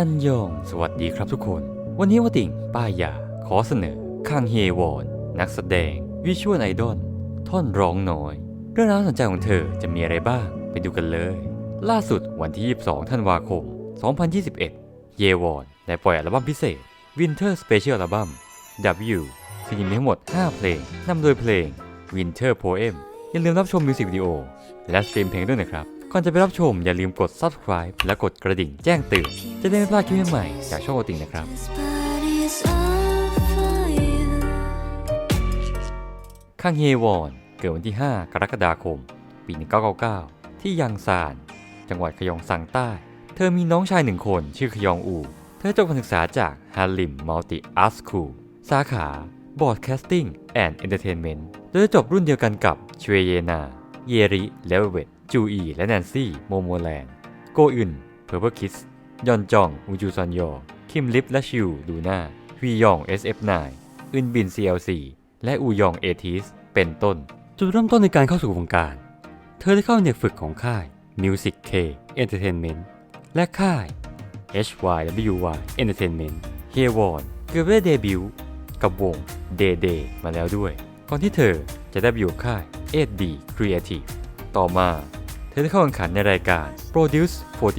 อันยองสวัสดีครับทุกคน วันนี้วติ่งป้ายยา ขอเสนอคังเฮวอน นักแสดง วิชวลไอดอลท่อนร้องน้อย เรื่องราวสนใจของเธอจะมีอะไรบ้าง ไปดูกันเลย ล่าสุดวันที่ 22 ธันวาคม 2021 เยวอนได้ปล่อยอัลบั้มพิเศษ Winter Special Album W ซึ่งมีทั้งหมด 5 เพลงนำโดยเพลง Winter Poem อย่าลืมรับชมมิวสิกวิดีโอและสตรีมเพลงด้วยนะครับ ก่อนจะไปรับชมอย่าลืมกด subscribe และกดกระดิ่งแจ้งเตือนจะได้ไม่พลาดคลิปใหม่ๆจากช่องโอติงนะครับ This body's on fire. คังเฮวอน เกิดวันที่ 5 กรกฎาคม ปี 1999 ที่ยังซาน จังหวัดขยองซังใต้ เธอมีน้องชายหนึ่งคนชื่อขยองอู เธอจบการศึกษาจากฮาริมมัลติอาร์ตสคูลสาขา Broadcasting and Entertainment โดยจบรุ่นเดียวกันกับชเวเยนา เยริเลเวเวต จูอีและแนนซี่ โมโมแลนโกอึน เพอร์เพอร์คิส ยอนจองอูจูซอนโยคิมลิฟและชิวดูน่าวียอง SF9 อึนบิน CLC และอูยองเอทิสเป็นต้น จุดเริ่มต้นในการเข้าสู่วงการ เธอได้เข้าเด็กฝึกของค่าย Music K Entertainment และค่าย HYWY Entertainment เฮวอนเกือบได้เดบิวต์กับวง Day Day มาแล้วด้วย ก่อนที่เธอจะได้ไปอยู่ค่าย 8D Creative ต่อมา ธอได้เข้าแข่งขันในรายการ Produce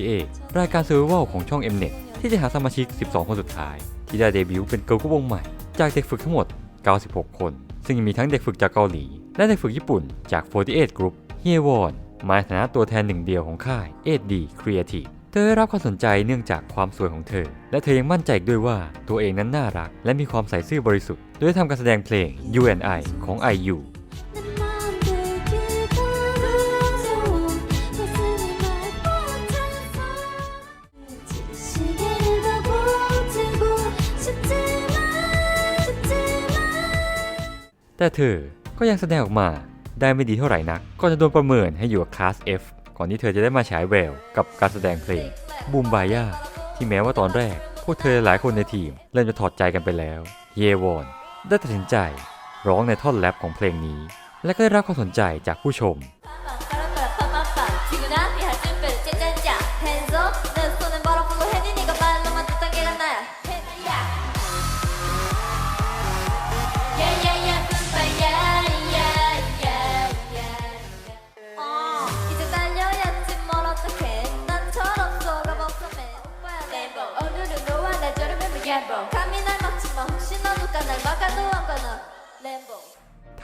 48 รายการ Survival ของช่อง Mnet ที่จะหาสมาชิก 12 คนสุดท้าย ที่ได้เดบิวต์เป็นเกิร์ลกรุ๊ปวงใหม่ จากเด็กฝึกทั้งหมด 96 คน ซึ่งมีทั้งเด็กฝึกจากเกาหลี และเด็กฝึกญี่ปุ่นจาก 48 Group เฮียวอนมาในฐานะตัวแทนหนึ่งเดียวของค่าย 8D Creative เธอได้รับความสนใจเนื่องจากความสวยของเธอ และเธอยังมั่นใจด้วยว่าตัวเองนั้นน่ารัก และมีความใส่ซื่อบริสุทธิ์โดยได้ทำการแสดงเพลง UNI ของ IU แต่เธอก็ยังแสดงออกมาได้ไม่ดีเท่าไหร่นัก ก็จะโดนประเมินให้อยู่กับคลาส F ก่อนที่เธอจะได้มาฉายแววกับการแสดงเพลงบูมบายาที่แม้ว่าตอนแรก พวกเธอหลายคนในทีมเริ่มจะถอดใจกันไปแล้ว เยวอนได้ตัดสินใจร้องในท่อนแรปของเพลงนี้ และก็ได้รับความสนใจจากผู้ชม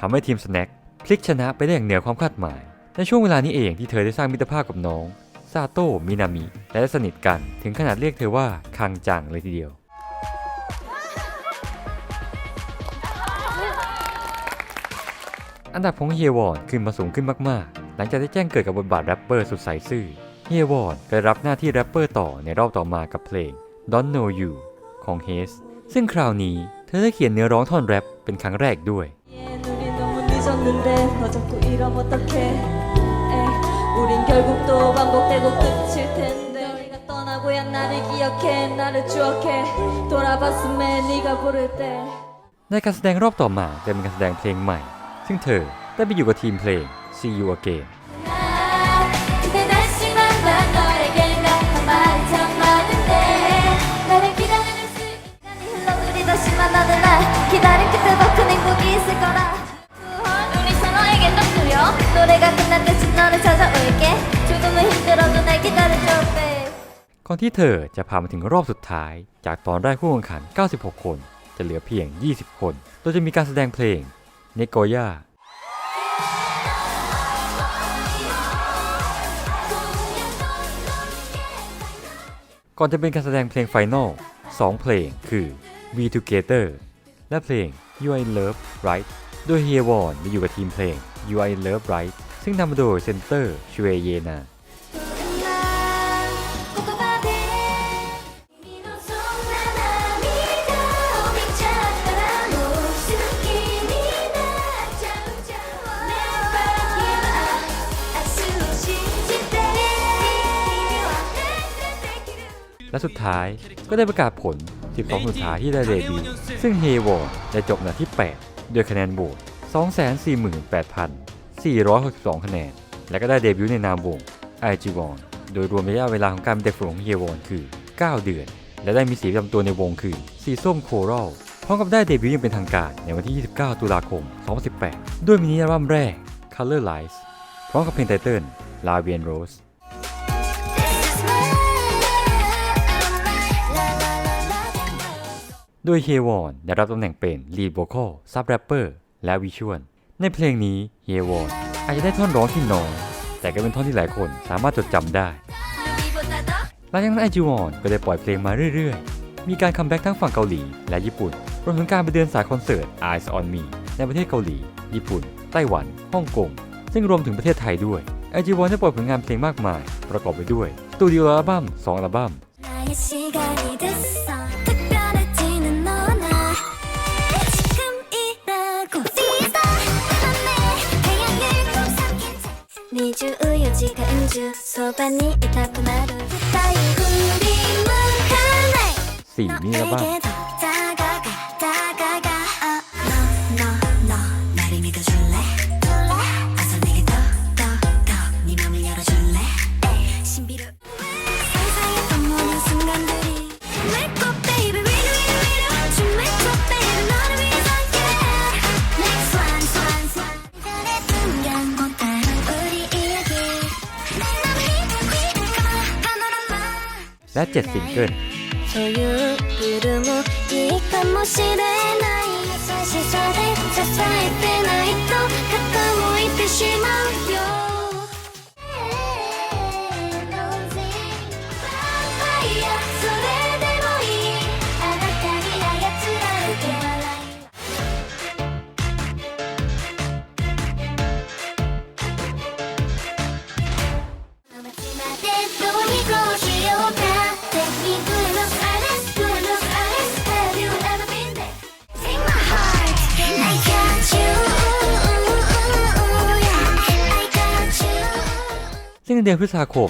ทำให้ทีมสแน็คพลิกชนะไปได้อย่างเหนือความคาดหมาย ในช่วงเวลานี้เองที่เธอได้สร้างมิตรภาพกับน้องซาโตะมินามิและสนิทกันถึงขนาดเรียกเธอว่าคังจังเลยทีเดียว อันดับของเฮวอนขึ้นมาสูงขึ้นมากๆ หลังจากได้แจ้งเกิดกับบทบาทแรปเปอร์สุดใสซื่อเฮวอนได้รับหน้าที่แรปเปอร์ต่อในรอบต่อมากับเพลง Don't Know You ของเฮสซึ่งคราวนี้เธอได้เขียนเนื้อร้องท่อนแรปเป็นครั้งแรกด้วย 너무 늦었는데 너 자꾸 이러면 어떡해 에이, 우린 결국 또 반복되고 끝일 텐데 너희가 떠나고야 나를 기억해 나를 추억해 돌아봤음에 네가 부를 때 ในการแสดงรอบต่อมาจะเป็นการแสดงเพลงใหม่ ซึ่งเธอได้ไปอยู่กับทีมเพลง See You Again 그대 다시 만난 너에게 난 한 말이 참 많은데 나를 기다리는 시간이 흘러들이 다시 만나는 날 기다린 그때 더 큰 행복이 있을 거라 노래가 끝난 대신 너를 찾아올게 조금은 힘들어도 날 기다려줘 babe ก่อนที่เธอจะผ่านมาถึงรอบสุดท้าย จากตอนแรกผู้แข่งขัน 96 คน จะเหลือเพียง 20 คน โดยจะมีการแสดงเพลงเนโกย่าก่อนจะเป็นการแสดงเพลงไฟนอล2เพลงคือ We Together และเพลง You Are in Love Right โดยเฮียวอนมาอยู่กับทีมเพลง You Are in Love Right ซึ่งทำโดยเซนเตอร์ชเวเยนาและสุดท้ายก็ได้ประกาศผล 12คนสุดท้ายที่ได้เดบิวต์ซึ่งเฮวอร์ได้จบในที่ 8 ด้วยคะแนนโหวต 248,462 คะแนน และก็ได้เดบิวต์ในนามวง i g w o n โดยรวมระยะเวลาของการเป็นเด็กฝึกของเฮวอนคือ 9 เดือน และได้มีสีประจำตัวในวงคือสีส้มโครัลพร้อมกับได้เดบิวต์ย่างเป็นทางการในวันที่ 29 ตุลาคม 2018 ด้วยมินิอัลบั้มแรก Color Lights พร้อมกับเพลงไตเติ้ล La v i e n Rose โดยเฮวอนได้รับตำแหน่งเป็น Lead Vocal Sub Rapper และวิชวลในเพลงนี้เฮวอนอาจจะได้ท่อนร้องที่น้อยแต่ก็เป็นท่อนที่หลายคนสามารถจดจำได้หลังจากนั้นไอจิวอนก็ได้ปล่อยเพลงมาเรื่อยๆ มีการคัมแบ็กทั้งฝั่งเกาหลีและญี่ปุ่นรวมถึงการไปเดินสายคอนเสิร์ต Eyes on Me ในประเทศเกาหลี ญี่ปุ่น ไต้หวัน ฮ่องกง ซึ่งรวมถึงประเทศไทยด้วยไอจิวอนได้ปล่อยผลงานเพลงมากมาย ประกอบไปด้วยสตูดิโออัลบั้ม2อัลบั้ม 24時間中そばにいたくなる。絶対振り向かない และ 7 ซิงเกิล そういう夜もいいかもしれない優しさで支えてないと傾いてしまうよ ซึ่งในเดือนพฤษภาคม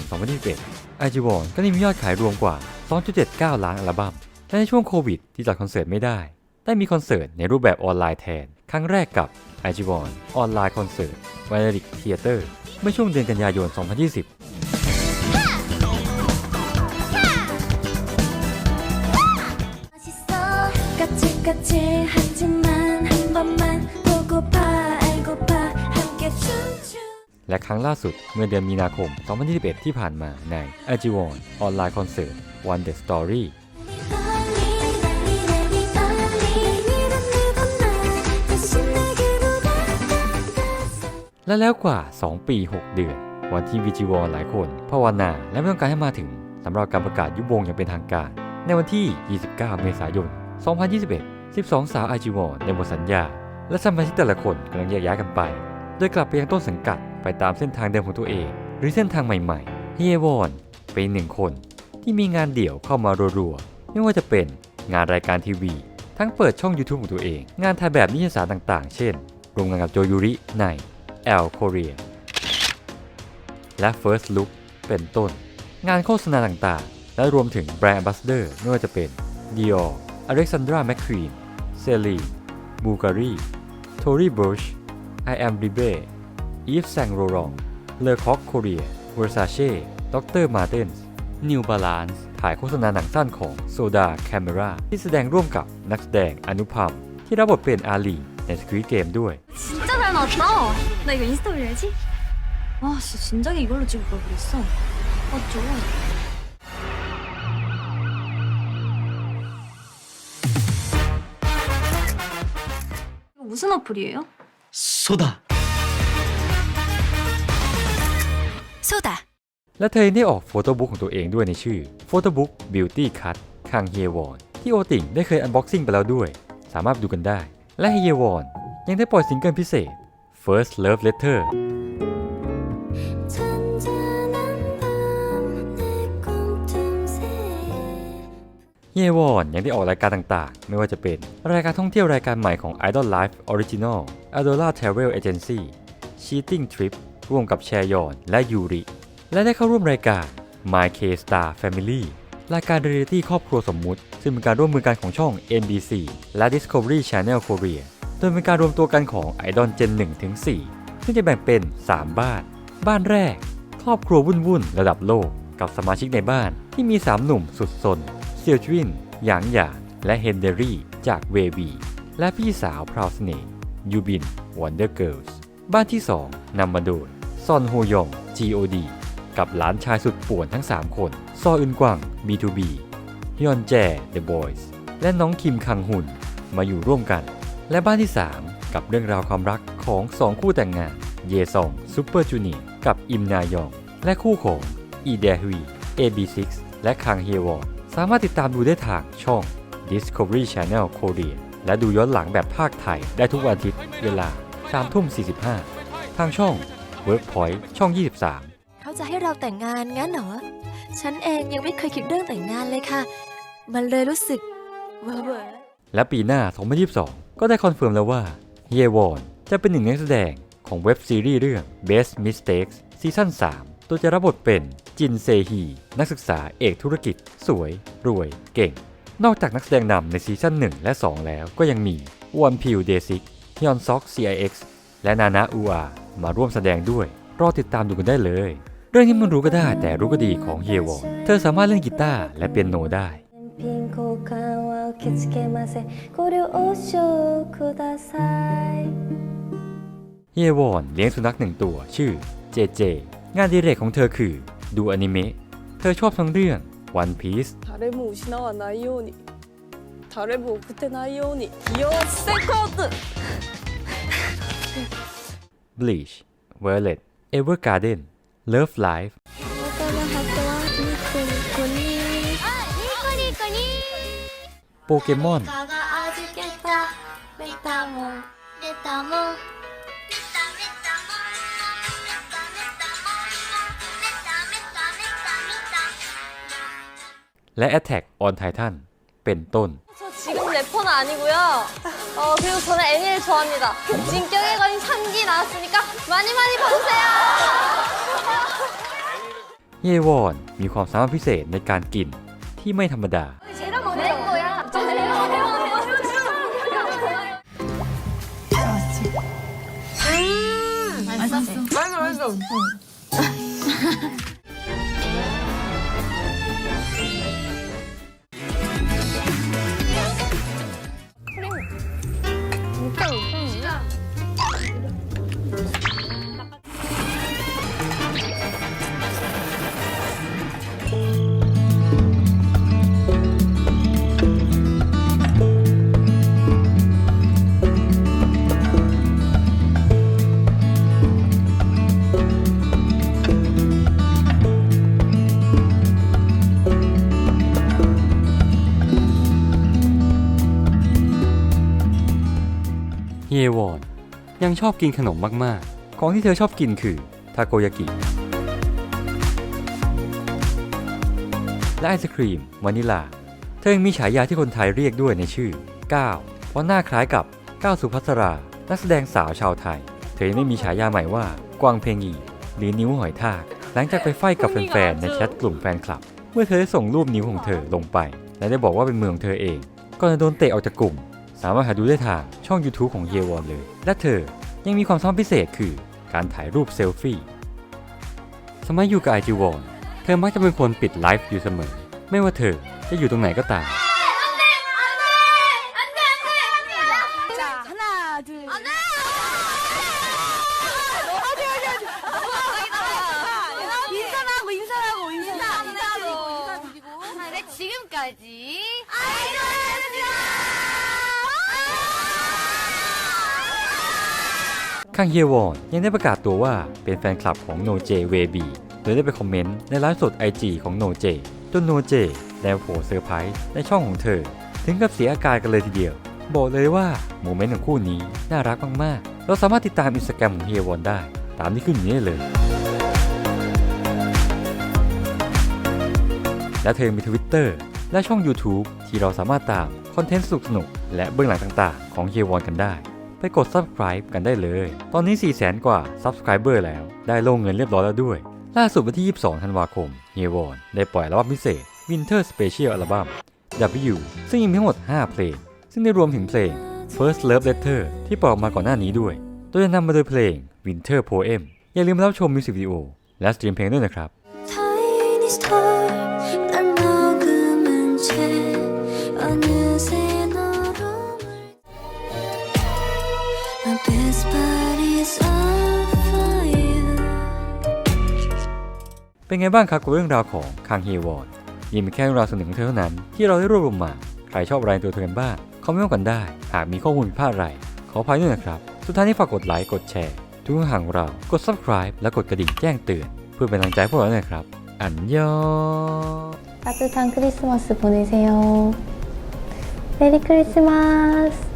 2021ไอจีวอนก็ได้มียอดขายรวมกว่า 2.79 ล้านอัลบั้ม และในช่วงโควิดที่จัดคอนเสิร์ตไม่ได้ ได้มีคอนเสิร์ตในรูปแบบออนไลน์แทน ครั้งแรกกับไอจีวอนออนไลน์คอนเสิร์ตไวริกเทเตอร์เมื่อช่วงเดือนกันยายน 2020 และครั้งล่าสุดเมื่อเดือนมีนาคม 2021 ที่ผ่านมาใน a g i w o n ออนไลน์คอนเสิร์ต One The Story และแล้วกว่า 2 ปี 6 เดือน วันที่วิจิวอหลายคนภาวนาและไม่ต้องการให้มาถึงสำหรับการประกาศยุบวงอย่างเป็นทางการ ในวันที่ 29 เมษายน 2021 12 สาวไอจีวอนในหมดสัญญา และสมาชิกแต่ละคนกำลังแยกย้ายกันไป โดยกลับไปยังต้นสังกัด ไปตามเส้นทางเดิมของตัวเอง หรือเส้นทางใหม่ๆเฮียวอนเป็นหนึ่งคน ที่มีงานเดี่ยวเข้ามารัวๆ ไม่ว่าจะเป็นงานรายการทีวี ทั้งเปิดช่อง YouTube ของตัวเอง งานถ่ายแบบนิตยสารต่างๆ เช่นร่วมงานกับโจยูริใน L Korea และ First Look เป็นต้น งานโฆษณาต่างๆ และรวมถึงแบรนด์ a ัสเดอร์ไม่ว่าจะเป็น Dior Alexandra McQueen Celine Bulgari Tory Burch I Am Libre Yves Saint Laurent Le Coq Korea Versace Dr. Martens New Balance ถ่ายโฆษณาหนังสั้นของ Soda Camera ที่แสดงร่วมกับนักแสดงอนุพัมที่รับบทเป็นอาลีใน Squid Game ด้วย 진짜 잘 나왔다 나 이거 인스타 올려야지 와 진짜 진작에 이걸로 찍을 걸 그랬어 맞죠 이거 무슨 어플이에요? 쏟아 そうだและเธอได้ออกโฟโต้บุ๊กของตัวเองด้วยในชื่อ Photo Book Beauty Cut คังเฮวอนที่โอติ่งได้เคยอันบ็อกซิ่งไปแล้วด้วย สามารถดูกันได้ และเฮวอนยังได้ปล่อยซิงเกิลพิเศษ First Love Letter เยวอนยังได้ออกรายการต่างๆ ไม่ว่าจะเป็น รายการท่องเที่ยวรายการใหม่ของ Idol Life Original Adola Travel Agency Cheating Trip ร่วมกับแชยอนและยูริ และได้เข้าร่วมรายการ My K Star Family รายการเรียลิตี้ครอบครัวสมมุติ ซึ่งเป็นการร่วมมือกันของช่อง NBC และ Discovery Channel Korea โดยเป็นการรวมตัวกันของไอดอลเจน1ถึง4ซึ่งจะแบ่งเป็น 3 บ้าน บ้านแรก ครอบครัววุ่นๆระดับโลก กับสมาชิกในบ้านที่มี 3 หนุ่มสุดซนเซียวจวินหยางหยาและเฮนเดอรี่จากเวบีและพี่สาวพราวสเน่ยูบินวันเดอร์เกิลส์บ้านที่ 2นำมาโดย ซอนโฮยอง G.O.D กับหลานชายสุดป่วนทั้ง 3 คน ซออึนกวาง B2B ฮยอนแจ The Boys และน้องคิมคังหุนมาอยู่ร่วมกัน และบ้านที่ 3 กับเรื่องราวความรักของ 2 คู่แต่งงาน เยซองซูเปอร์จูเนียกับอิมนายอง และคู่ของอีเดฮวี AB6 และคังเฮวอนสามารถติดตามดูได้ทางช่อง Discovery Channel Korea และดูย้อนหลังแบบภาคไทยได้ทุกวันอาทิตย์เวลา3ทุ่ม45 ทางช่อง Workpoint ช่อง 23 เขาจะให้เราแต่งงานงั้นเหรอ ฉันเองยังไม่เคยคิดเรื่องแต่งงานเลยค่ะ มันเลยรู้สึกเว่อร์ๆและปีหน้า 2022 ก็ได้คอนเฟิร์มแล้วว่าเยวอนจะเป็นหนึ่งในนักแสดงของเว็บซีรีส์เรื่อง Best Mistakes ซีซั่น3 ตัวจะรับบทเป็นจินเซฮี นักศึกษาเอกธุรกิจ สวย รวย เก่ง นอกจากนักแสดงนำในซีซั่น1 และ 2 แล้วก็ยังมีวอนพิวเดซิกฮยอนซอก CIX และนานาอูอามาร่วมแสดงด้วย รอติดตามดูกันได้เลย เรื่องที่มันรู้ก็ได้แต่รู้ก็ดีของเยวอนเธอสามารถเล่นกีตาร์และเปียโนได้ ピン交換は受け付けませんご了承ください เยวอนเลี้ยงสุนัขหนึ่งตัวชื่อเจเจ งานอดีเรกของเธอคือดูอนิเมะ เธอชอบทั้งเรื่อง One Piece 誰も失わないように誰も送ってないようによっせコート Bleach Violet Evergarden Love Life โปเกมอนและ Attack on Titan เป็นต้น 저 지금 래퍼는 아니고요 어 그리고 저는 애니를 좋아합니다 진격의 거인 3기 나왔으니까 많이 많이 봐주세요 เยวอนมีความสามารถพิเศษในการกินที่ไม่ธรรมดา 내 거야เฮย วอนยังชอบกินขนมมากๆ ของที่เธอชอบกินคือทาโกยากิและไอศครีมวานิลา เธอยังมีฉายาที่คนไทยเรียกด้วยในชื่อก้าวเพราะหน้าคล้ายกับก้าวสุภัสรา นักแสดงสาวชาวไทย เธอยังได้มีฉายาใหม่ว่า กวางเพงีหรือนิ้วหอยทาก หลังจากไปไฟกับแฟนๆในแชทกลุ่มแฟนคลับ เมื่อเธอได้ส่งรูปนิ้วของเธอลงไป และได้บอกว่าเป็นเมือของเธอเองก่อนจะโดนเตะออกจากกลุ่ม สามารถหาดูได้ทางช่อง YouTube ของเยวอนเลย และเธอยังมีความสามารถพิเศษคือการถ่ายรูปเซลฟี่ สมัยอยู่กับไอจีวอนเธอมักจะเป็นคนปิดไลฟ์อยู่เสมอ ไม่ว่าเธอจะอยู่ตรงไหนก็ตาม 자, 하나, 둘. 안 돼! 인사하고, 인사하고, 인사. 인사하고. 그래 지금까지 ข้างเยวอนยังได้ประกาศตัวว่าเป็นแฟนคลับของโนเจเวบีโดยได้ไปคอมเมนต์ในไลฟ์สด IG ของโนเจจนโนเจได้โผล่เซอร์ไพรส์ในช่องของเธอ ถึงกับเสียอาการกันเลยทีเดียว บอกเลยว่าโมเมนต์ของคู่นี้น่ารักมากๆ เราสามารถติดตามอินสตาแกรมของเฮียวอนได้ ตามที่ขึ้นอยู่นี้เลย และเธอมีทวิตเตอร์และช่อง YouTube ที่เราสามารถตามคอนเทนต์สนุกและเบื้องหลังต่างๆ ของเฮียวอนกันได้ ไปกด subscribe กันได้เลย ตอนนี้ 4 0 0 0 0 0 กว่า subscriber แล้ว ได้ลงเงินเรียบร้อยแล้วด้วย ล่าสุดวันที่ 22 ธันวาคมเฮียวอนได้ปล่อยอัลบั้มพิเศษ Winter Special Album W ซึ่งมีทั้งหมด 5 เพลง ซึ่งได้รวมถึงเพลง First Love Letter ที่ปล่อยมาก่อนหน้านี้ด้วย โดยจะนำมาโดยเพลง Winter Poem อย่าลืมรับชมมิวสิกวิดีโอและสตรีมเพลงด้วยนะครับ เป็นไงบ้างครับกับเรื่องราวของคังเฮวอนนี่เป็นแค่เรื่องราวส่วนหนึ่งของเธอเท่านั้น ที่เราได้รวบรวมมา ใครชอบอะไรในตัวเธอกันบ้างคอมเมนต์กันได้ หากมีข้อมูลผิดพลาดอะไร ขออภัยด้วยนะครับ สุดท้ายนี้ฝากกดไลค์กดแชร์ ทุกช่องทางของเรา กด subscribe และกดกระดิ่งแจ้งเตือน เพื่อเป็นกำลังใจให้พวกเราด้วยนะครับ อันยอง 따뜻한 크리스마스 보내세요. 메리 크리스마스!